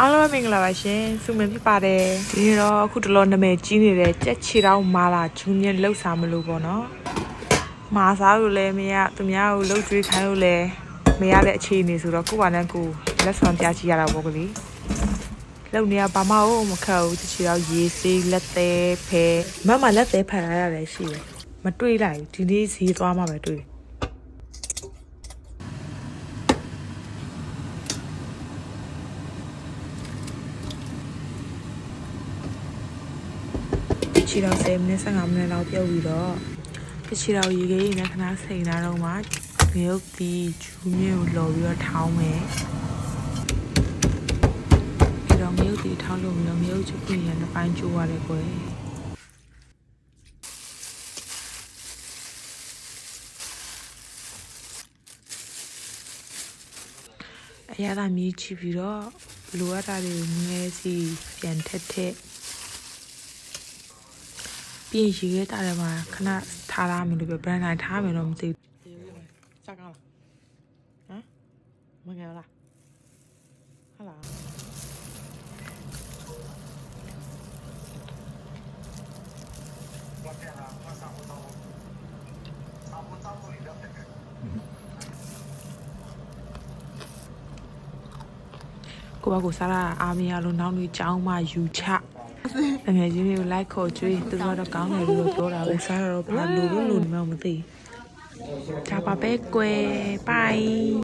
အားလုံးပဲမင်္ဂလာပါရှင်စုမင်ဖြစ်ပါတယ်ဒီနေ့တော့အခုတလောနာမည်ကြီးနေတဲ့ကြက်ချီတောင်းမာလာဂျူနီယာလှုပ်စားမလို့ပေါ့နော်မာစားလို့လည်းမရသူများကိုလှုပ်ကြွေးခိုင်းလို့လည်းမရတဲ့အခြေအနေဆိုတော့ကိုယ့်ဘာနဲ့ကိုယ်လက်ဆောင်ပြချရတာပေါ့ကလေးလုံနေရဘာမှမခက်ဘူးတချီတော့ရေစေးလက်သေးဖဲမမလက်သေးဖန်ရရတယ်ရှိတယ်မတွေးလိုက်ဘူးဒီနေ့ဈေးသွားမှပဲတွေး ခြေတော်10မိနစ်15မိနစ်လောက်ပြုတ်ပြီးတော့ခြေတော်ရေခဲရေနဲ့ခဏစိန်လာတော့မှမြုပ်ပြီးဂျူးမြင့်ကိုလော်ပြီးတော့ထောင်းမယ်ပြီးတော့မြုပ်ပြီးထောင်းလို့မြုပ်မြုပ်ချပွင့်ရနှစ်ပိုင်းကျိုးရတယ်ကွယ်အရသာမြည်ချပြီးတော့လိုအပ်တာတွေကိုငဲစီပြန်ထက်ထက် ပြင်ရေခဲတာတယ်မှာခဏထားရမယ်လို့ပြောဘရန်တိုင်းထားမယ်တော့မသိဘူးစကားလားဟမ်မငယ်လားဟာလားကိုဘကိုစားရအာမီယာလို့နောက်နေ့ကြောင်းမှယူချ အငယ်ချင်းတွေကိုလိုက်ခေါ်ကျွေးသူတို့ကတော့ကောင်းတယ်လို့ပြောတာပဲစားတော့ဘာလို့လို့လို့မမသိဒါပါပဲကွယ် bye